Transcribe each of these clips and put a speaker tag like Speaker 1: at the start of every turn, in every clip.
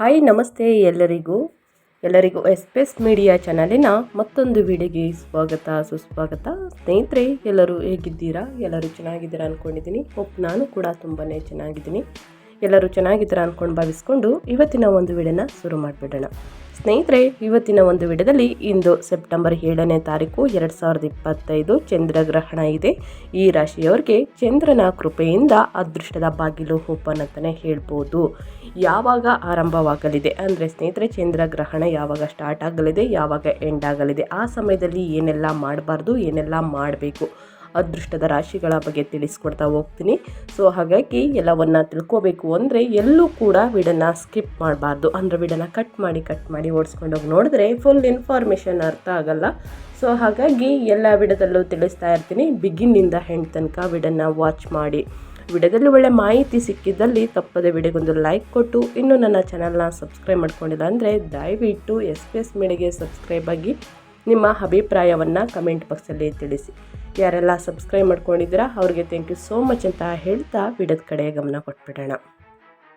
Speaker 1: Hi, ನಮಸ್ತೆ ಎಲ್ಲರಿಗೂ. ಎಲ್ಲರಿಗೂ ಎಸ್ಪೆಸ್ ಮೀಡಿಯಾ ಚಾನಲಿನ ಮತ್ತೊಂದು ವಿಡಿಯೋಗೆ ಸ್ವಾಗತ, ಸುಸ್ವಾಗತ. ಸ್ನೇಹಿತರೆ, ಎಲ್ಲರೂ ಹೇಗಿದ್ದೀರಾ? ಎಲ್ಲರೂ ಚೆನ್ನಾಗಿದ್ದೀರಾ ಅಂದ್ಕೊಂಡಿದ್ದೀನಿ ಹೋಪ್ ನಾನು ಕೂಡ ತುಂಬಾ ಚೆನ್ನಾಗಿದ್ದೀನಿ. ಎಲ್ಲರೂ ಚೆನ್ನಾಗಿದ್ದೀರಾ ಅಂದ್ಕೊಂಡು ಭಾವಿಸ್ಕೊಂಡು ಇವತ್ತಿನ ಒಂದು ವಿಡಿಯೋನ ಶುರು ಮಾಡಿಬಿಡೋಣ. ಸ್ನೇಹಿತರೆ, ಇವತ್ತಿನ ಒಂದು ವಿಡಿಯೋದಲ್ಲಿ ಇಂದು ಸೆಪ್ಟೆಂಬರ್ ಏಳನೇ ತಾರೀಕು ಎರಡು ಸಾವಿರದ ಇಪ್ಪತ್ತೈದು ಚಂದ್ರಗ್ರಹಣ ಇದೆ. ಈ ರಾಶಿಯವರಿಗೆ ಚಂದ್ರನ ಕೃಪೆಯಿಂದ ಅದೃಷ್ಟದ ಬಾಗಿಲು ಓಪನ್ ಅಂತಲೇ ಹೇಳ್ಬೋದು. ಯಾವಾಗ ಆರಂಭವಾಗಲಿದೆ? ಅಂದರೆ ಸ್ನೇಹಿತರೆ, ಚಂದ್ರಗ್ರಹಣ ಯಾವಾಗ ಸ್ಟಾರ್ಟ್ ಆಗಲಿದೆ? ಯಾವಾಗ ಎಂಡ್ ಆಗಲಿದೆ? ಆ ಸಮಯದಲ್ಲಿ ಏನೆಲ್ಲ ಮಾಡಬಾರ್ದು, ಏನೆಲ್ಲ ಮಾಡಬೇಕು? ಅದೃಷ್ಟದ ರಾಶಿಗಳ ಬಗ್ಗೆ ತಿಳಿಸ್ಕೊಡ್ತಾ ಹೋಗ್ತೀನಿ. ಸೊ ಹಾಗಾಗಿ ಎಲ್ಲವನ್ನ ತಿಳ್ಕೋಬೇಕು ಅಂದರೆ ಎಲ್ಲೂ ಕೂಡ ವಿಡನ್ನ ಸ್ಕಿಪ್ ಮಾಡಬಾರ್ದು. ಅಂದರೆ ವಿಡನ್ನ ಕಟ್ ಮಾಡಿ ಕಟ್ ಮಾಡಿ ಓಡಿಸ್ಕೊಂಡೋಗಿ ನೋಡಿದ್ರೆ ಫುಲ್ ಇನ್ಫಾರ್ಮೇಷನ್ ಅರ್ಥ ಆಗಲ್ಲ. ಸೊ ಹಾಗಾಗಿ ಎಲ್ಲ ವಿಡದಲ್ಲೂ ತಿಳಿಸ್ತಾ ಇರ್ತೀನಿ. ಬಿಗಿನ್ನಿಂದ ಹೆಣ್ಣು ತನಕ ವಿಡನ್ನ ವಾಚ್ ಮಾಡಿ. ವಿಡಿಯೋದಲ್ಲಿ ಒಳ್ಳೆ ಮಾಹಿತಿ ಸಿಕ್ಕಿದ್ದಲ್ಲಿ ತಪ್ಪದೆ ವಿಡಿಯೋಗೊಂದು ಲೈಕ್ ಕೊಟ್ಟು. ಇನ್ನು ನನ್ನ ಚಾನಲ್ನ ಸಬ್ಸ್ಕ್ರೈಬ್ ಮಾಡ್ಕೊಂಡಿಲ್ಲ ಅಂದರೆ ದಯವಿಟ್ಟು ಎಸ್ ಪಿ ಎಸ್ ಮೀಡಿಯಾಗೆ ಸಬ್ಸ್ಕ್ರೈಬ್ ಆಗಿ ನಿಮ್ಮ ಅಭಿಪ್ರಾಯವನ್ನು ಕಮೆಂಟ್ ಬಾಕ್ಸಲ್ಲಿ ತಿಳಿಸಿ. ಯಾರೆಲ್ಲ ಸಬ್ಸ್ಕ್ರೈಬ್ ಮಾಡ್ಕೊಂಡಿದ್ದೀರಾ ಅವ್ರಿಗೆ ಥ್ಯಾಂಕ್ ಯು ಸೋ ಮಚ್ ಅಂತ ಹೇಳ್ತಾ ವಿಡಿಯೋದ ಕಡೆ ಗಮನ ಕೊಟ್ಬಿಡೋಣ.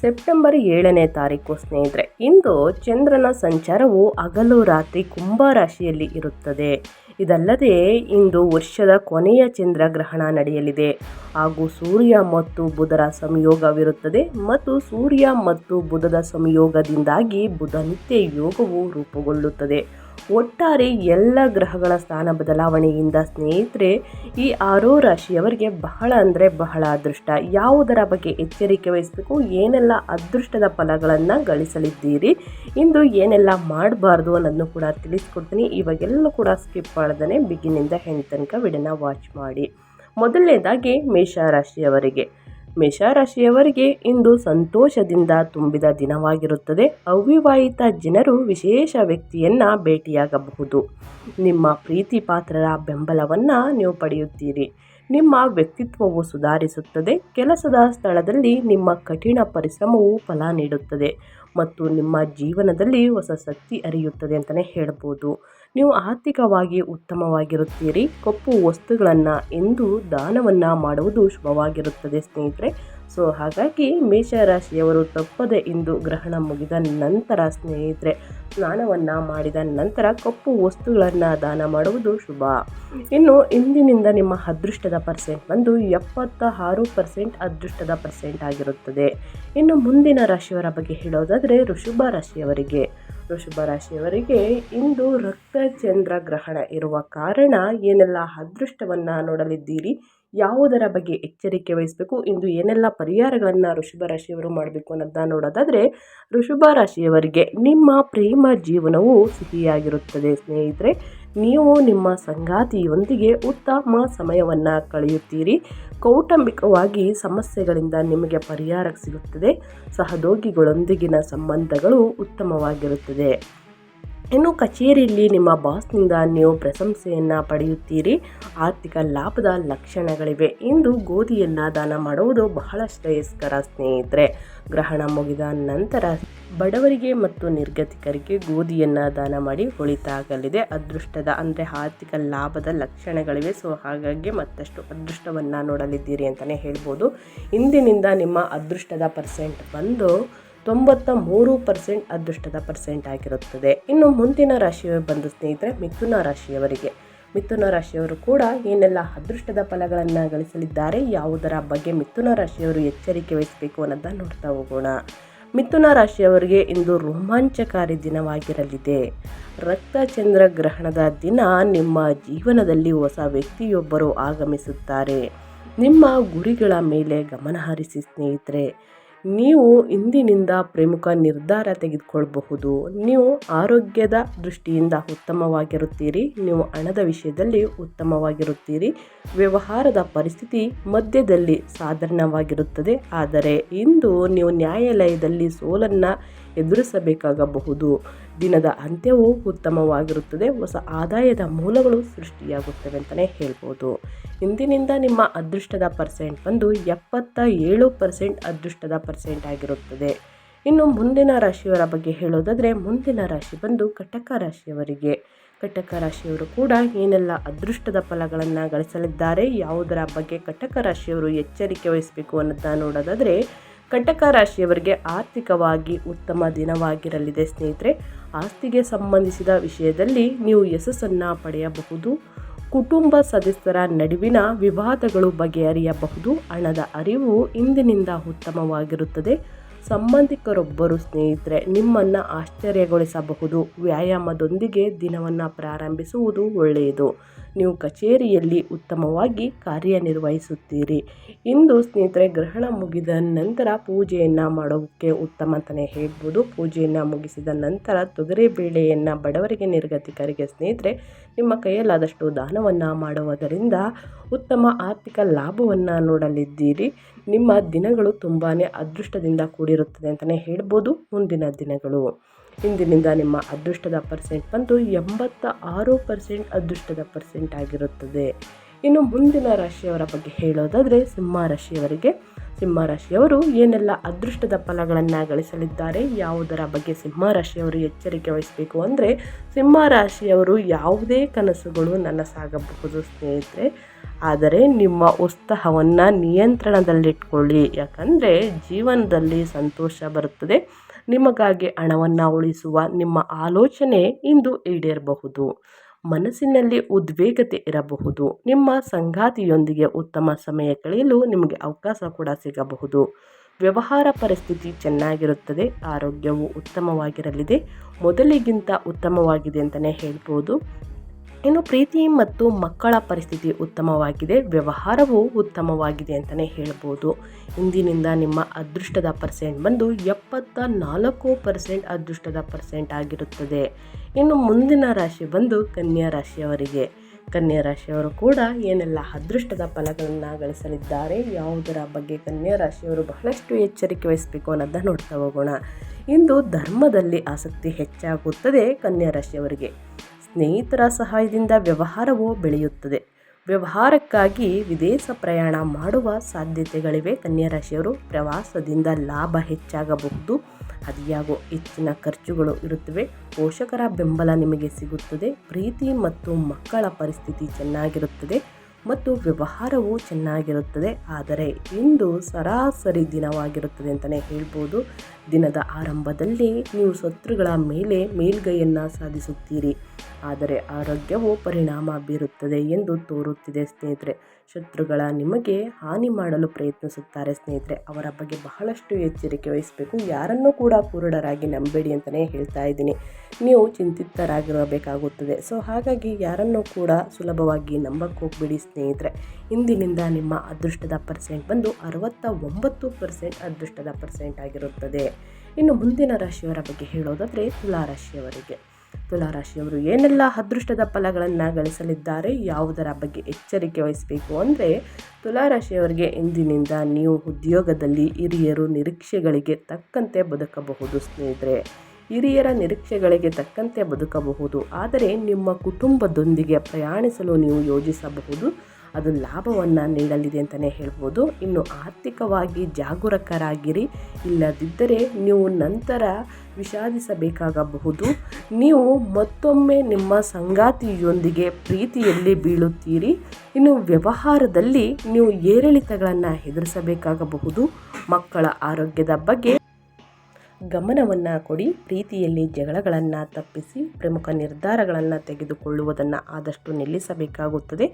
Speaker 1: ಸೆಪ್ಟೆಂಬರ್ ಏಳನೇ ತಾರೀಕು ಸ್ನೇಹಿತರೆ, ಇಂದು ಚಂದ್ರನ ಸಂಚಾರವು ಹಗಲು ರಾತ್ರಿ ಕುಂಭ ರಾಶಿಯಲ್ಲಿ ಇರುತ್ತದೆ. ಇದಲ್ಲದೆ ಇಂದು ವರ್ಷದ ಕೊನೆಯ ಚಂದ್ರಗ್ರಹಣ ನಡೆಯಲಿದೆ. ಹಾಗೂ ಸೂರ್ಯ ಮತ್ತು ಬುಧರ ಸಂಯೋಗವಿರುತ್ತದೆ ಮತ್ತು ಸೂರ್ಯ ಮತ್ತು ಬುಧದ ಸಂಯೋಗದಿಂದಾಗಿ ಬುಧ ನಿತ್ಯ ಯೋಗವು ರೂಪುಗೊಳ್ಳುತ್ತದೆ. ಒಟ್ಟಾರೆ ಎಲ್ಲ ಗ್ರಹಗಳ ಸ್ಥಾನ ಬದಲಾವಣೆಯಿಂದ ಸ್ನೇಹಿತರೆ, ಈ ಆರೋ ರಾಶಿಯವರಿಗೆ ಬಹಳ ಅಂದರೆ ಬಹಳ ಅದೃಷ್ಟ. ಯಾವುದರ ಬಗ್ಗೆ ಎಚ್ಚರಿಕೆ ವಹಿಸಬೇಕು, ಏನೆಲ್ಲ ಅದೃಷ್ಟದ ಫಲಗಳನ್ನು ಗಳಿಸಲಿದ್ದೀರಿ, ಇಂದು ಏನೆಲ್ಲ ಮಾಡಬಾರ್ದು ಅನ್ನೋದನ್ನು ಕೂಡ ತಿಳಿಸ್ಕೊಡ್ತೀನಿ. ಇವಾಗೆಲ್ಲ ಕೂಡ ಸ್ಕಿಪ್ ಮಾಡ್ದೇ ಬಿಗಿನಿಂದ ಹೆಣ್ಣು ತನಕ ವಿಡಿಯೋನ ವಾಚ್ ಮಾಡಿ. ಮೊದಲನೇದಾಗಿ ಮೇಷರಾಶಿಯವರಿಗೆ ಮೇಷರಾಶಿಯವರಿಗೆ ಇಂದು ಸಂತೋಷದಿಂದ ತುಂಬಿದ ದಿನವಾಗಿರುತ್ತದೆ. ಅವಿವಾಹಿತ ಜನರು ವಿಶೇಷ ವ್ಯಕ್ತಿಯನ್ನ ಭೇಟಿಯಾಗಬಹುದು. ನಿಮ್ಮ ಪ್ರೀತಿ ಪಾತ್ರರ ಬೆಂಬಲವನ್ನು ನೀವು ಪಡೆಯುತ್ತೀರಿ. ನಿಮ್ಮ ವ್ಯಕ್ತಿತ್ವವು ಸುಧಾರಿಸುತ್ತದೆ. ಕೆಲಸದ ಸ್ಥಳದಲ್ಲಿ ನಿಮ್ಮ ಕಠಿಣ ಪರಿಶ್ರಮವು ಫಲ ನೀಡುತ್ತದೆ. ಮತ್ತು ನಿಮ್ಮ ಜೀವನದಲ್ಲಿ ಹೊಸ ಶಕ್ತಿ ಅರಿಯುತ್ತದೆ ಅಂತಲೇ ಹೇಳ್ಬೋದು. ನೀವು ಆರ್ಥಿಕವಾಗಿ ಉತ್ತಮವಾಗಿರುತ್ತೀರಿ. ಕಪ್ಪು ವಸ್ತುಗಳನ್ನು ಎಂದು ದಾನವನ್ನು ಮಾಡುವುದು ಶುಭವಾಗಿರುತ್ತದೆ ಸ್ನೇಹಿತರೆ. ಸೊ, ಹಾಗಾಗಿ ಮೇಷರಾಶಿಯವರು ತಪ್ಪದೆ ಇಂದು ಗ್ರಹಣ ಮುಗಿದ ನಂತರ ಸ್ನೇಹಿತರೆ, ಸ್ನಾನವನ್ನು ಮಾಡಿದ ನಂತರ ಕಪ್ಪು ವಸ್ತುಗಳನ್ನು ದಾನ ಮಾಡುವುದು ಶುಭ. ಇನ್ನು ಇಂದಿನಿಂದ ನಿಮ್ಮ ಅದೃಷ್ಟದ ಪರ್ಸೆಂಟ್ ಬಂದು ಎಪ್ಪತ್ತ ಆರು ಪರ್ಸೆಂಟ್ ಅದೃಷ್ಟದ ಪರ್ಸೆಂಟ್ ಆಗಿರುತ್ತದೆ. ಇನ್ನು ಮುಂದಿನ ರಾಶಿಯವರ ಬಗ್ಗೆ ಹೇಳೋದಾದರೆ ಋಷಭ ರಾಶಿಯವರಿಗೆ. ಋಷಭ ರಾಶಿಯವರಿಗೆ ಇಂದು ರಕ್ತ ಚಂದ್ರ ಗ್ರಹಣ ಇರುವ ಕಾರಣ ಏನೆಲ್ಲ ಅದೃಷ್ಟವನ್ನು ನೋಡಲಿದ್ದೀರಿ? ಯಾವುದರ ಬಗ್ಗೆ ಎಚ್ಚರಿಕೆ ವಹಿಸಬೇಕು? ಇಂದು ಏನೆಲ್ಲ ಪರಿಹಾರಗಳನ್ನು ಋಷಭ ರಾಶಿಯವರು ಮಾಡಬೇಕು ಅನ್ನೋದನ್ನ ನೋಡೋದಾದರೆ ಋಷಭ ರಾಶಿಯವರಿಗೆ ನಿಮ್ಮ ಪ್ರೇಮ ಜೀವನವು ಸಿಹಿಯಾಗಿರುತ್ತದೆ ಸ್ನೇಹಿತರೆ. ನೀವು ನಿಮ್ಮ ಸಂಗಾತಿಯೊಂದಿಗೆ ಉತ್ತಮ ಸಮಯವನ್ನು ಕಳೆಯುತ್ತೀರಿ. ಕೌಟುಂಬಿಕವಾಗಿ ಸಮಸ್ಯೆಗಳಿಂದ ನಿಮಗೆ ಪರಿಹಾರ ಸಿಗುತ್ತದೆ. ಸಹೋದ್ಯೋಗಿಗಳೊಂದಿಗಿನ ಸಂಬಂಧಗಳು ಉತ್ತಮವಾಗಿರುತ್ತದೆ. ಇನ್ನು ಕಚೇರಿಯಲ್ಲಿ ನಿಮ್ಮ ಬಾಸ್ನಿಂದ ನೀವು ಪ್ರಶಂಸೆಯನ್ನು ಪಡೆಯುತ್ತೀರಿ. ಆರ್ಥಿಕ ಲಾಭದ ಲಕ್ಷಣಗಳಿವೆ. ಇಂದು ಗೋಧಿಯನ್ನು ದಾನ ಮಾಡುವುದು ಬಹಳ ಶ್ರೇಯಸ್ಕರ ಸ್ನೇಹಿತರೆ. ಗ್ರಹಣ ಮುಗಿದ ನಂತರ ಬಡವರಿಗೆ ಮತ್ತು ನಿರ್ಗತಿಕರಿಗೆ ಗೋಧಿಯನ್ನು ದಾನ ಮಾಡಿ ಹೊಳಿತಾಗಲಿದೆ. ಅದೃಷ್ಟದ ಅಂದರೆ ಆರ್ಥಿಕ ಲಾಭದ ಲಕ್ಷಣಗಳಿವೆ. ಸೊ, ಹಾಗಾಗಿ ಮತ್ತಷ್ಟು ಅದೃಷ್ಟವನ್ನು ನೋಡಲಿದ್ದೀರಿ ಅಂತಲೇ ಹೇಳ್ಬೋದು. ಇಂದಿನಿಂದ ನಿಮ್ಮ ಅದೃಷ್ಟದ ಪರ್ಸೆಂಟ್ ಬಂದು ತೊಂಬತ್ತ ಮೂರು ಪರ್ಸೆಂಟ್ ಅದೃಷ್ಟದ ಪರ್ಸೆಂಟ್ ಆಗಿರುತ್ತದೆ. ಇನ್ನು ಮುಂದಿನ ರಾಶಿಯವರು ಬಂದು ಸ್ನೇಹಿತರೆ, ಮಿಥುನ ರಾಶಿಯವರಿಗೆ. ಮಿಥುನ ರಾಶಿಯವರು ಕೂಡ ಏನೆಲ್ಲ ಅದೃಷ್ಟದ ಫಲಗಳನ್ನು ಗಳಿಸಲಿದ್ದಾರೆ, ಯಾವುದರ ಬಗ್ಗೆ ಮಿಥುನ ರಾಶಿಯವರು ಎಚ್ಚರಿಕೆ ವಹಿಸಬೇಕು ಅನ್ನೋದನ್ನ ನೋಡ್ತಾ ಹೋಗೋಣ. ಮಿಥುನ ರಾಶಿಯವರಿಗೆ ಇಂದು ರೋಮಾಂಚಕಾರಿ ದಿನವಾಗಿರಲಿದೆ. ರಕ್ತಚಂದ್ರ ಗ್ರಹಣದ ದಿನ ನಿಮ್ಮ ಜೀವನದಲ್ಲಿ ಹೊಸ ವ್ಯಕ್ತಿಯೊಬ್ಬರು ಆಗಮಿಸುತ್ತಾರೆ. ನಿಮ್ಮ ಗುರಿಗಳ ಮೇಲೆ ಗಮನ ಹರಿಸಿ ಸ್ನೇಹಿತರೆ. ನೀವು ಇಂದಿನಿಂದ ಪ್ರಮುಖ ನಿರ್ಧಾರ ತೆಗೆದುಕೊಳ್ಳಬಹುದು ನೀವು ಆರೋಗ್ಯದ ದೃಷ್ಟಿಯಿಂದ ಉತ್ತಮವಾಗಿರುತ್ತೀರಿ. ನೀವು ಹಣದ ವಿಷಯದಲ್ಲಿ ಉತ್ತಮವಾಗಿರುತ್ತೀರಿ. ವ್ಯವಹಾರದ ಪರಿಸ್ಥಿತಿ ಮಧ್ಯದಲ್ಲಿ ಸಾಧಾರಣವಾಗಿರುತ್ತದೆ. ಆದರೆ ಇಂದು ನೀವು ನ್ಯಾಯಾಲಯದಲ್ಲಿ ಸೋಲನ್ನು ಎದುರಿಸಬೇಕಾಗಬಹುದು. ದಿನದ ಅಂತ್ಯವು ಉತ್ತಮವಾಗಿರುತ್ತದೆ. ಹೊಸ ಆದಾಯದ ಮೂಲಗಳು ಸೃಷ್ಟಿಯಾಗುತ್ತವೆ ಅಂತಲೇ ಹೇಳ್ಬೋದು. ಇಂದಿನಿಂದ ನಿಮ್ಮ ಅದೃಷ್ಟದ ಪರ್ಸೆಂಟ್ ಬಂದು ಎಪ್ಪತ್ತ ಏಳು ಪರ್ಸೆಂಟ್ ಅದೃಷ್ಟದ ಪರ್ಸೆಂಟ್ ಆಗಿರುತ್ತದೆ. ಇನ್ನು ಮುಂದಿನ ರಾಶಿಯವರ ಬಗ್ಗೆ ಹೇಳೋದಾದರೆ, ಮುಂದಿನ ರಾಶಿ ಬಂದು ಕಟಕ ರಾಶಿಯವರಿಗೆ. ಕಟಕ ರಾಶಿಯವರು ಕೂಡ ಏನೆಲ್ಲ ಅದೃಷ್ಟದ ಫಲಗಳನ್ನು ಗಳಿಸಲಿದ್ದಾರೆ, ಯಾವುದರ ಬಗ್ಗೆ ಕಟಕ ರಾಶಿಯವರು ಎಚ್ಚರಿಕೆ ವಹಿಸಬೇಕು ಅನ್ನೋದನ್ನ ನೋಡೋದಾದರೆ, ಕಟಕ ರಾಶಿಯವರಿಗೆ ಆರ್ಥಿಕವಾಗಿ ಉತ್ತಮ ದಿನವಾಗಿರಲಿದೆ ಸ್ನೇಹಿತರೆ. ಆಸ್ತಿಗೆ ಸಂಬಂಧಿಸಿದ ವಿಷಯದಲ್ಲಿ ನೀವು ಯಶಸ್ಸನ್ನು ಪಡೆಯಬಹುದು. ಕುಟುಂಬ ಸದಸ್ಯರ ನಡುವಿನ ವಿವಾದಗಳು ಬಗೆಹರಿಯಬಹುದು. ಹಣದ ಅರಿವು ಇಂದಿನಿಂದ ಉತ್ತಮವಾಗಿರುತ್ತದೆ. ಸಂಬಂಧಿಕರೊಬ್ಬರು ಸ್ನೇಹಿತರೆ, ನಿಮ್ಮನ್ನು ಆಶ್ಚರ್ಯಗೊಳಿಸಬಹುದು. ವ್ಯಾಯಾಮದೊಂದಿಗೆ ದಿನವನ್ನು ಪ್ರಾರಂಭಿಸುವುದು ಒಳ್ಳೆಯದು. ನೀವು ಕಚೇರಿಯಲ್ಲಿ ಉತ್ತಮವಾಗಿ ಕಾರ್ಯನಿರ್ವಹಿಸುತ್ತೀರಿ. ಇಂದು ಸ್ನೇಹಿತರೆ, ಗ್ರಹಣ ಮುಗಿದ ನಂತರ ಪೂಜೆಯನ್ನು ಮಾಡೋಕ್ಕೆ ಉತ್ತಮ ಅಂತಲೇ ಹೇಳ್ಬೋದು. ಪೂಜೆಯನ್ನು ಮುಗಿಸಿದ ನಂತರ ತೊಗರಿ ಬೇಳೆಯನ್ನು ಬಡವರಿಗೆ ನಿರ್ಗತಿಕರಿಗೆ ಸ್ನೇಹಿತರೆ, ನಿಮ್ಮ ಕೈಯಲ್ಲಾದಷ್ಟು ದಾನವನ್ನು ಮಾಡುವುದರಿಂದ ಉತ್ತಮ ಆರ್ಥಿಕ ಲಾಭವನ್ನು ನೋಡಲಿದ್ದೀರಿ. ನಿಮ್ಮ ದಿನಗಳು ತುಂಬಾ ಅದೃಷ್ಟದಿಂದ ಕೂಡಿರುತ್ತದೆ ಅಂತಲೇ ಹೇಳ್ಬೋದು. ಮುಂದಿನ ದಿನಗಳು. ಇಂದಿನಿಂದ ನಿಮ್ಮ ಅದೃಷ್ಟದ ಪರ್ಸೆಂಟ್ ಬಂದು ಎಂಬತ್ತ ಆರು ಪರ್ಸೆಂಟ್ ಅದೃಷ್ಟದ ಪರ್ಸೆಂಟ್ ಆಗಿರುತ್ತದೆ. ಇನ್ನು ಮುಂದಿನ ರಾಶಿಯವರ ಬಗ್ಗೆ ಹೇಳೋದಾದರೆ ಸಿಂಹ ರಾಶಿಯವರಿಗೆ. ಸಿಂಹ ರಾಶಿಯವರು ಏನೆಲ್ಲ ಅದೃಷ್ಟದ ಫಲಗಳನ್ನು ಗಳಿಸಲಿದ್ದಾರೆ, ಯಾವುದರ ಬಗ್ಗೆ ಸಿಂಹ ರಾಶಿಯವರು ಎಚ್ಚರಿಕೆ ವಹಿಸಬೇಕು ಅಂದರೆ ಸಿಂಹ ರಾಶಿಯವರು ಯಾವುದೇ ಕನಸುಗಳು ನನಸಾಗಬಹುದು ಸ್ನೇಹಿತರೆ. ಆದರೆ ನಿಮ್ಮ ಉತ್ಸಾಹವನ್ನು ನಿಯಂತ್ರಣದಲ್ಲಿಟ್ಕೊಳ್ಳಿ. ಯಾಕಂದರೆ ಜೀವನದಲ್ಲಿ ಸಂತೋಷ ಬರುತ್ತದೆ. ನಿಮಗಾಗಿ ಹಣವನ್ನು ಉಳಿಸುವ ನಿಮ್ಮ ಆಲೋಚನೆ ಇಂದು ಈಡೇರಬಹುದು. ಮನಸ್ಸಿನಲ್ಲಿ ಉದ್ವೇಗತೆ ಇರಬಹುದು. ನಿಮ್ಮ ಸಂಗಾತಿಯೊಂದಿಗೆ ಉತ್ತಮ ಸಮಯ ಕಳೆಯಲು ನಿಮಗೆ ಅವಕಾಶ ಕೂಡ ಸಿಗಬಹುದು. ವ್ಯವಹಾರ ಪರಿಸ್ಥಿತಿ ಚೆನ್ನಾಗಿರುತ್ತದೆ, ಆರೋಗ್ಯವು ಉತ್ತಮವಾಗಿರಲಿದೆ, ಮೊದಲಿಗಿಂತ ಉತ್ತಮವಾಗಿದೆ ಅಂತಲೇ ಹೇಳ್ಬೋದು. ಇನ್ನು ಪ್ರೀತಿ ಮತ್ತು ಮಕ್ಕಳ ಪರಿಸ್ಥಿತಿ ಉತ್ತಮವಾಗಿದೆ, ವ್ಯವಹಾರವು ಉತ್ತಮವಾಗಿದೆ ಅಂತಲೇ ಹೇಳ್ಬೋದು. ಇಂದಿನಿಂದ ನಿಮ್ಮ ಅದೃಷ್ಟದ ಪರ್ಸೆಂಟ್ ಬಂದು ಎಪ್ಪತ್ತ ನಾಲ್ಕು ಪರ್ಸೆಂಟ್ ಅದೃಷ್ಟದ ಪರ್ಸೆಂಟ್ ಆಗಿರುತ್ತದೆ. ಇನ್ನು ಮುಂದಿನ ರಾಶಿ ಬಂದು ಕನ್ಯಾ ರಾಶಿಯವರಿಗೆ. ಕನ್ಯಾ ರಾಶಿಯವರು ಕೂಡ ಏನೆಲ್ಲ ಅದೃಷ್ಟದ ಫಲಗಳನ್ನು ಗಳಿಸಲಿದ್ದಾರೆ, ಯಾವುದರ ಬಗ್ಗೆ ಕನ್ಯಾ ರಾಶಿಯವರು ಬಹಳಷ್ಟು ಎಚ್ಚರಿಕೆ ವಹಿಸಬೇಕು ಅನ್ನೋದನ್ನ ನೋಡ್ತಾ ಹೋಗೋಣ. ಇಂದು ಧರ್ಮದಲ್ಲಿ ಆಸಕ್ತಿ ಹೆಚ್ಚಾಗುತ್ತದೆ ಕನ್ಯಾ ರಾಶಿಯವರಿಗೆ. ಸ್ನೇಹಿತರ ಸಹಾಯದಿಂದ ವ್ಯವಹಾರವು ಬೆಳೆಯುತ್ತದೆ. ವ್ಯವಹಾರಕ್ಕಾಗಿ ವಿದೇಶ ಪ್ರಯಾಣ ಮಾಡುವ ಸಾಧ್ಯತೆಗಳಿವೆ. ಕನ್ಯಾ ರಾಶಿಯವರು ಪ್ರವಾಸದಿಂದ ಲಾಭ ಹೆಚ್ಚಾಗಬಹುದು. ಅದಿಯಾಗುವ ಹೆಚ್ಚಿನ ಖರ್ಚುಗಳು ಇರುತ್ತವೆ. ಪೋಷಕರ ಬೆಂಬಲ ನಿಮಗೆ ಸಿಗುತ್ತದೆ. ಪ್ರೀತಿ ಮತ್ತು ಮಕ್ಕಳ ಪರಿಸ್ಥಿತಿ ಚೆನ್ನಾಗಿರುತ್ತದೆ. ಮತ್ತು ವ್ಯವಹಾರವು ಚೆನ್ನಾಗಿರುತ್ತದೆ. ಆದರೆ ಇಂದು ಸರಾಸರಿ ದಿನವಾಗಿರುತ್ತದೆ ಅಂತಲೇ ಹೇಳ್ಬೋದು. ದಿನದ ಆರಂಭದಲ್ಲಿ ನೀವು ಶತ್ರುಗಳ ಮೇಲೆ ಮೇಲ್ಗೈಯನ್ನು ಸಾಧಿಸುತ್ತೀರಿ. ಆದರೆ ಆರೋಗ್ಯವು ಪರಿಣಾಮ ಬೀರುತ್ತದೆ ಎಂದು ತೋರುತ್ತಿದೆ ಸ್ನೇಹಿತರೆ. ಶತ್ರುಗಳ ನಿಮಗೆ ಹಾನಿ ಮಾಡಲು ಪ್ರಯತ್ನಿಸುತ್ತಾರೆ ಸ್ನೇಹಿತರೆ, ಅವರ ಬಗ್ಗೆ ಬಹಳಷ್ಟು ಎಚ್ಚರಿಕೆ ವಹಿಸಬೇಕು. ಯಾರನ್ನೂ ಕೂಡ ಕುರುಡರಾಗಿ ನಂಬೇಡಿ ಅಂತಲೇ ಹೇಳ್ತಾ ಇದ್ದೀನಿ. ನೀವು ಚಿಂತಿತರಾಗಿರಬೇಕಾಗುತ್ತದೆ. ಸೊ, ಹಾಗಾಗಿ ಯಾರನ್ನೂ ಕೂಡ ಸುಲಭವಾಗಿ ನಂಬಕ್ಕೆ ಹೋಗ್ಬಿಡಿ ಸ್ನೇಹಿತರೆ. ಇಂದಿನಿಂದ ನಿಮ್ಮ ಅದೃಷ್ಟದ ಪರ್ಸೆಂಟ್ ಬಂದು ಅರವತ್ತ ಒಂಬತ್ತು ಪರ್ಸೆಂಟ್ ಅದೃಷ್ಟದ ಪರ್ಸೆಂಟ್ ಆಗಿರುತ್ತದೆ. ಇನ್ನು ಮುಂದಿನ ರಾಶಿಯವರ ಬಗ್ಗೆ ಹೇಳೋದಾದರೆ ತುಲಾ ರಾಶಿಯವರಿಗೆ ತುಲಾರಾಶಿಯವರು ಏನೆಲ್ಲ ಅದೃಷ್ಟದ ಫಲಗಳನ್ನು ಗಳಿಸಲಿದ್ದಾರೆ, ಯಾವುದರ ಬಗ್ಗೆ ಎಚ್ಚರಿಕೆ ವಹಿಸಬೇಕು ಅಂದರೆ ತುಲಾರಾಶಿಯವರಿಗೆ ಇಂದಿನಿಂದ ನೀವು ಉದ್ಯೋಗದಲ್ಲಿ ಹಿರಿಯರು ನಿರೀಕ್ಷೆಗಳಿಗೆ ತಕ್ಕಂತೆ ಬದುಕಬಹುದು ಸ್ನೇಹಿತರೆ. ಹಿರಿಯರ ನಿರೀಕ್ಷೆಗಳಿಗೆ ತಕ್ಕಂತೆ ಬದುಕಬಹುದು, ಆದರೆ ನಿಮ್ಮ ಕುಟುಂಬದೊಂದಿಗೆ ಪ್ರಯಾಣಿಸಲು ನೀವು ಯೋಜಿಸಬಹುದು, ಅದು ಲಾಭವನ್ನು ನೀಡಲಿದೆ ಅಂತಲೇ ಹೇಳ್ಬೋದು. ಇನ್ನು ಆರ್ಥಿಕವಾಗಿ ಜಾಗರೂಕರಾಗಿರಿ, ಇಲ್ಲದಿದ್ದರೆ ನೀವು ನಂತರ ವಿಷಾದಿಸಬೇಕಾಗಬಹುದು. ನೀವು ಮತ್ತೊಮ್ಮೆ ನಿಮ್ಮ ಸಂಗಾತಿಯೊಂದಿಗೆ ಪ್ರೀತಿಯಲ್ಲಿ ಬೀಳುತ್ತೀರಿ. ಇನ್ನು ವ್ಯವಹಾರದಲ್ಲಿ ನೀವು ಏರಿಳಿತಗಳನ್ನು ಎದುರಿಸಬೇಕಾಗಬಹುದು. ಮಕ್ಕಳ ಆರೋಗ್ಯದ ಬಗ್ಗೆ ಗಮನವನ್ನು ಕೊಡಿ, ಪ್ರೀತಿಯಲ್ಲಿ ಜಗಳಗಳನ್ನು ತಪ್ಪಿಸಿ, ಪ್ರಮುಖ ನಿರ್ಧಾರಗಳನ್ನು ತೆಗೆದುಕೊಳ್ಳುವುದನ್ನು ಆದಷ್ಟು ನಿಲ್ಲಿಸಬೇಕಾಗುತ್ತದೆ.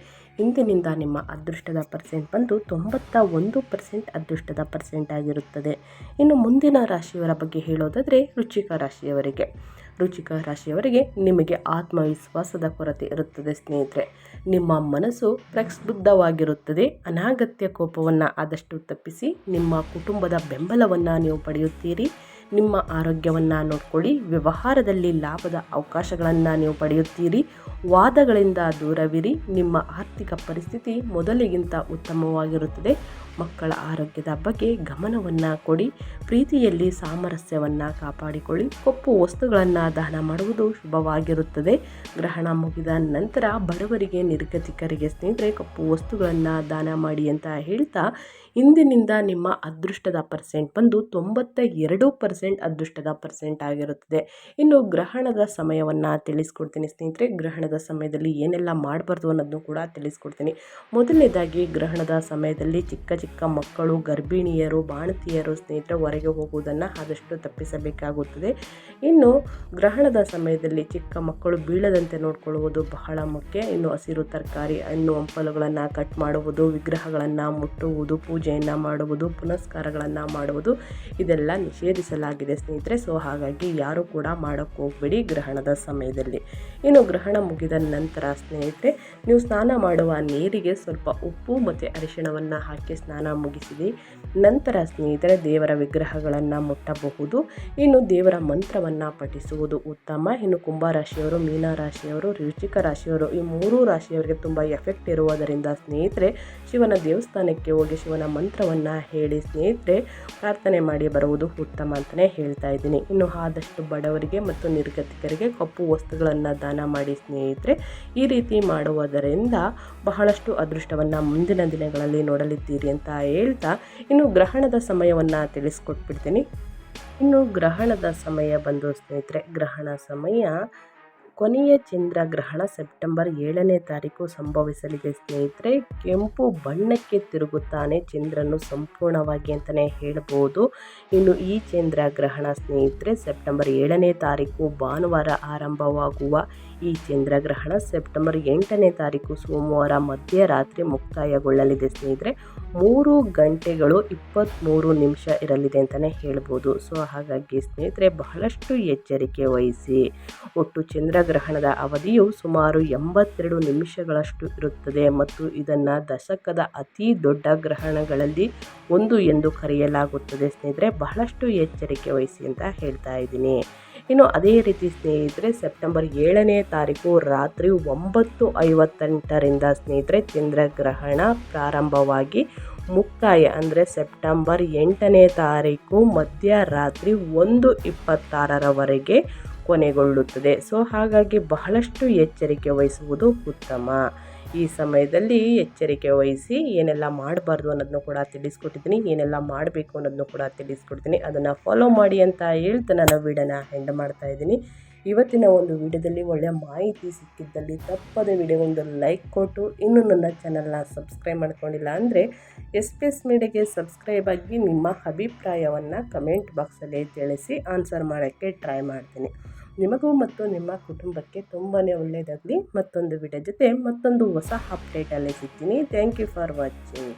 Speaker 1: ಇಂದಿನಿಂದ ನಿಮ್ಮ ಅದೃಷ್ಟದ ಪರ್ಸೆಂಟ್ ಬಂದು ತೊಂಬತ್ತ ಒಂದು ಪರ್ಸೆಂಟ್ ಅದೃಷ್ಟದ ಪರ್ಸೆಂಟ್ ಆಗಿರುತ್ತದೆ. ಇನ್ನು ಮುಂದಿನ ರಾಶಿಯವರ ಬಗ್ಗೆ ಹೇಳೋದಾದರೆ ರುಚಿಕ ರಾಶಿಯವರಿಗೆ. ರುಚಿಕ ರಾಶಿಯವರಿಗೆ ನಿಮಗೆ ಆತ್ಮವಿಶ್ವಾಸದ ಕೊರತೆ ಇರುತ್ತದೆ ಸ್ನೇಹಿತರೆ. ನಿಮ್ಮ ಮನಸ್ಸು ಪ್ರಕ್ಷುಬ್ಧವಾಗಿರುತ್ತದೆ. ಅನಾಗತ್ಯ ಕೋಪವನ್ನು ಆದಷ್ಟು ತಪ್ಪಿಸಿ ನಿಮ್ಮ ಕುಟುಂಬದ ಬೆಂಬಲವನ್ನು ನೀವು ಪಡೆಯುತ್ತೀರಿ. ನಿಮ್ಮ ಆರೋಗ್ಯವನ್ನು ನೋಡ್ಕೊಳ್ಳಿ, ವ್ಯವಹಾರದಲ್ಲಿ ಲಾಭದ ಅವಕಾಶಗಳನ್ನು ನೀವು ಪಡೆಯುತ್ತೀರಿ, ವಾದಗಳಿಂದ ದೂರವಿರಿ, ನಿಮ್ಮ ಆರ್ಥಿಕ ಪರಿಸ್ಥಿತಿ ಮೊದಲಿಗಿಂತ ಉತ್ತಮವಾಗಿರುತ್ತದೆ. ಮಕ್ಕಳ ಆರೋಗ್ಯದ ಬಗ್ಗೆ ಗಮನವನ್ನು ಕೊಡಿ, ಪ್ರೀತಿಯಲ್ಲಿ ಸಾಮರಸ್ಯವನ್ನು ಕಾಪಾಡಿಕೊಳ್ಳಿ, ಕಪ್ಪು ವಸ್ತುಗಳನ್ನು ದಾನ ಮಾಡುವುದು ಶುಭವಾಗಿರುತ್ತದೆ. ಗ್ರಹಣ ಮುಗಿದ ನಂತರ ಬಡವರಿಗೆ, ನಿರ್ಗತಿಕರಿಗೆ ಸ್ನೇಹಿತರೆ, ಕಪ್ಪು ವಸ್ತುಗಳನ್ನು ದಾನ ಮಾಡಿ ಅಂತ ಹೇಳ್ತಾ ಇಂದಿನಿಂದ ನಿಮ್ಮ ಅದೃಷ್ಟದ ಪರ್ಸೆಂಟ್ ಬಂದು ತೊಂಬತ್ತ ಎರಡು ಪರ್ಸೆಂಟ್ ಅದೃಷ್ಟದ ಪರ್ಸೆಂಟ್ ಆಗಿರುತ್ತದೆ. ಇನ್ನು ಗ್ರಹಣದ ಸಮಯವನ್ನು ತಿಳಿಸ್ಕೊಡ್ತೀನಿ ಸ್ನೇಹಿತರೆ. ಗ್ರಹಣದ ಸಮಯದಲ್ಲಿ ಏನೆಲ್ಲ ಮಾಡಬಾರ್ದು ಅನ್ನೋದನ್ನು ಕೂಡ ತಿಳಿಸ್ಕೊಡ್ತೀನಿ. ಮೊದಲನೇದಾಗಿ ಗ್ರಹಣದ ಸಮಯದಲ್ಲಿ ಚಿಕ್ಕ ಚಿಕ್ಕ ಮಕ್ಕಳು, ಗರ್ಭಿಣಿಯರು, ಬಾಣತಿಯರು ಸ್ನೇಹಿತರೆ ಹೊರಗೆ ಹೋಗುವುದನ್ನು ಆದಷ್ಟು ತಪ್ಪಿಸಬೇಕಾಗುತ್ತದೆ. ಇನ್ನು ಗ್ರಹಣದ ಸಮಯದಲ್ಲಿ ಚಿಕ್ಕ ಮಕ್ಕಳು ಬೀಳದಂತೆ ನೋಡಿಕೊಳ್ಳುವುದು ಬಹಳ ಮುಖ್ಯ. ಇನ್ನು ಹಸಿರು ತರಕಾರಿ, ಹಣ್ಣು, ಹಂಪಲುಗಳನ್ನು ಕಟ್ ಮಾಡುವುದು, ವಿಗ್ರಹಗಳನ್ನು ಮುಟ್ಟುವುದು ಪೂಜೆಯನ್ನು ಮಾಡುವುದು, ಪುನಸ್ಕಾರಗಳನ್ನು ಮಾಡುವುದು, ಇದೆಲ್ಲ ನಿಷೇಧಿಸಲಾಗಿದೆ ಸ್ನೇಹಿತರೆ. ಸೊ ಹಾಗಾಗಿ ಯಾರು ಕೂಡ ಮಾಡೋಕ್ಕೆ ಹೋಗಬೇಡಿ ಗ್ರಹಣದ ಸಮಯದಲ್ಲಿ. ಇನ್ನು ಗ್ರಹಣ ಮುಗಿದ ನಂತರ ಸ್ನೇಹಿತರೆ, ನೀವು ಸ್ನಾನ ಮಾಡುವ ನೀರಿಗೆ ಸ್ವಲ್ಪ ಉಪ್ಪು ಮತ್ತು ಅರಿಶಿಣವನ್ನು ಹಾಕಿ ಸ್ನಾನ ಮುಗಿಸಿದಿ ನಂತರ ಸ್ನೇಹಿತರೆ, ದೇವರ ವಿಗ್ರಹಗಳನ್ನು ಮುಟ್ಟಬಹುದು. ಇನ್ನು ದೇವರ ಮಂತ್ರವನ್ನು ಪಠಿಸುವುದು ಉತ್ತಮ. ಇನ್ನು ಕುಂಭರಾಶಿಯವರು, ಮೀನರಾಶಿಯವರು ರುಚಿಕ ರಾಶಿಯವರು ಈ ಮೂರೂ ರಾಶಿಯವರಿಗೆ ತುಂಬ ಎಫೆಕ್ಟ್ ಇರುವುದರಿಂದ ಸ್ನೇಹಿತರೆ ಶಿವನ ದೇವಸ್ಥಾನಕ್ಕೆ ಹೋಗಿ ಶಿವನ ಮಂತ್ರವನ್ನು ಹೇಳಿ ಸ್ನೇಹಿತರೆ, ಪ್ರಾರ್ಥನೆ ಮಾಡಿ ಬರುವುದು ಉತ್ತಮ ಅಂತಲೇ ಹೇಳ್ತಾ ಇದ್ದೀನಿ. ಇನ್ನು ಆದಷ್ಟು ಬಡವರಿಗೆ ಮತ್ತು ನಿರ್ಗತಿಕರಿಗೆ ಕಪ್ಪು ವಸ್ತುಗಳನ್ನು ದಾನ ಮಾಡಿ ಸ್ನೇಹಿತರೆ, ಈ ರೀತಿ ಮಾಡುವುದರಿಂದ ಬಹಳಷ್ಟು ಅದೃಷ್ಟವನ್ನು ಮುಂದಿನ ದಿನಗಳಲ್ಲಿ ನೋಡಲಿದ್ದೀರಿ ಅಂತ ಹೇಳ್ತಾ ಇನ್ನು ಗ್ರಹಣದ ಸಮಯವನ್ನು ತಿಳಿಸ್ಕೊಟ್ಬಿಡ್ತೀನಿ. ಇನ್ನು ಗ್ರಹಣದ ಸಮಯ ಬಂದು ಸ್ನೇಹಿತರೆ, ಗ್ರಹಣ ಸಮಯ ಕೊನೆಯ ಚಂದ್ರಗ್ರಹಣ ಸೆಪ್ಟೆಂಬರ್ ಏಳನೇ ತಾರೀಕು ಸಂಭವಿಸಲಿದೆ ಸ್ನೇಹಿತರೆ. ಕೆಂಪು ಬಣ್ಣಕ್ಕೆ ತಿರುಗುತ್ತಾನೆ ಚಂದ್ರನು ಸಂಪೂರ್ಣವಾಗಿ ಅಂತಲೇ ಹೇಳ್ಬೋದು. ಇನ್ನು ಈ ಚಂದ್ರಗ್ರಹಣ ಸ್ನೇಹಿತರೆ, ಸೆಪ್ಟೆಂಬರ್ ಏಳನೇ ತಾರೀಕು ಭಾನುವಾರ ಆರಂಭವಾಗುವ ಈ ಚಂದ್ರಗ್ರಹಣ ಸೆಪ್ಟೆಂಬರ್ ಎಂಟನೇ ತಾರೀಕು ಸೋಮವಾರ ಮಧ್ಯರಾತ್ರಿ ಮುಕ್ತಾಯಗೊಳ್ಳಲಿದೆ ಸ್ನೇಹಿತರೆ. ಮೂರು ಗಂಟೆಗಳು ಇಪ್ಪತ್ತ್ಮೂರು ನಿಮಿಷ ಇರಲಿದೆ ಅಂತಲೇ ಹೇಳ್ಬೋದು. ಸೊ, ಹಾಗಾಗಿ ಸ್ನೇಹಿತರೆ, ಬಹಳಷ್ಟು ಎಚ್ಚರಿಕೆ ವಹಿಸಿ. ಒಟ್ಟು ಚಂದ್ರಗ್ರಹಣದ ಅವಧಿಯು ಸುಮಾರು ಎಂಬತ್ತೆರಡು ನಿಮಿಷಗಳಷ್ಟು ಇರುತ್ತದೆ ಮತ್ತು ಇದನ್ನು ದಶಕದ ಅತಿ ದೊಡ್ಡ ಗ್ರಹಣಗಳಲ್ಲಿ ಒಂದು ಎಂದು ಕರೆಯಲಾಗುತ್ತದೆ. ಸ್ನೇಹಿತರೆ, ಬಹಳಷ್ಟು ಎಚ್ಚರಿಕೆ ವಹಿಸಿ ಅಂತ ಹೇಳ್ತಾ ಇದ್ದೀನಿ. ಇನ್ನು ಅದೇ ರೀತಿ ಸ್ನೇಹಿತರೆ, ಸೆಪ್ಟೆಂಬರ್ ಏಳನೇ ತಾರೀಕು ರಾತ್ರಿ ಒಂಬತ್ತು ಐವತ್ತೆಂಟರಿಂದ ಸ್ನೇಹಿತರೆ, ಚಂದ್ರಗ್ರಹಣ ಪ್ರಾರಂಭವಾಗಿ ಮುಕ್ತಾಯ. ಅಂದರೆ ಸೆಪ್ಟೆಂಬರ್ ಎಂಟನೇ ತಾರೀಕು ಮಧ್ಯರಾತ್ರಿ ಒಂದು ಇಪ್ಪತ್ತಾರರವರೆಗೆ ಕೊನೆಗೊಳ್ಳುತ್ತದೆ. ಸೊ ಹಾಗಾಗಿ ಬಹಳಷ್ಟು ಎಚ್ಚರಿಕೆ ವಹಿಸುವುದು ಉತ್ತಮ. ಈ ಸಮಯದಲ್ಲಿ ಎಚ್ಚರಿಕೆ ವಹಿಸಿ ಏನೆಲ್ಲ ಮಾಡಬಾರ್ದು ಅನ್ನೋದನ್ನು ಕೂಡ ತಿಳಿಸ್ಕೊಟ್ಟಿದ್ದೀನಿ. ಏನೆಲ್ಲ ಮಾಡಬೇಕು ಅನ್ನೋದನ್ನು ಕೂಡ ತಿಳಿಸ್ಕೊಡ್ತೀನಿ. ಅದನ್ನು ಫಾಲೋ ಮಾಡಿ ಅಂತ ಹೇಳ್ತಾ ನಾನು ವೀಡಿಯೋನ ಹೆಂಡ್ ಮಾಡ್ತಾ ಇದ್ದೀನಿ. ಇವತ್ತಿನ ಒಂದು ವಿಡಿಯೋದಲ್ಲಿ ಒಳ್ಳೆಯ ಮಾಹಿತಿ ಸಿಕ್ಕಿದ್ದಲ್ಲಿ ತಪ್ಪದ ಒಂದು ಲೈಕ್ ಕೊಟ್ಟು ಇನ್ನೂ ನನ್ನ ಚಾನಲ್ನ ಸಬ್ಸ್ಕ್ರೈಬ್ ಮಾಡ್ಕೊಂಡಿಲ್ಲ ಅಂದರೆ ಎಸ್ ಪಿ ಎಸ್ ಮೀಡಿಯಾಗೆ ಸಬ್ಸ್ಕ್ರೈಬ್ ಆಗಿ ನಿಮ್ಮ ಅಭಿಪ್ರಾಯವನ್ನು ಕಮೆಂಟ್ ಬಾಕ್ಸಲ್ಲಿ ತಿಳಿಸಿ ಆನ್ಸರ್ ಮಾಡೋಕ್ಕೆ ಟ್ರೈ ಮಾಡ್ತೀನಿ. ನಿಮಗೂ ಮತ್ತು ನಿಮ್ಮ ಕುಟುಂಬಕ್ಕೆ ತುಂಬಾ ಒಳ್ಳೆಯದಾಗಲಿ ಮತ್ತೊಂದು ವಿಡಿಯೋ ಜೊತೆ ಮತ್ತೊಂದು ಹೊಸ ಅಪ್ಡೇಟಲ್ಲಿ ಸಿಗ್ತೀನಿ. Thank you for watching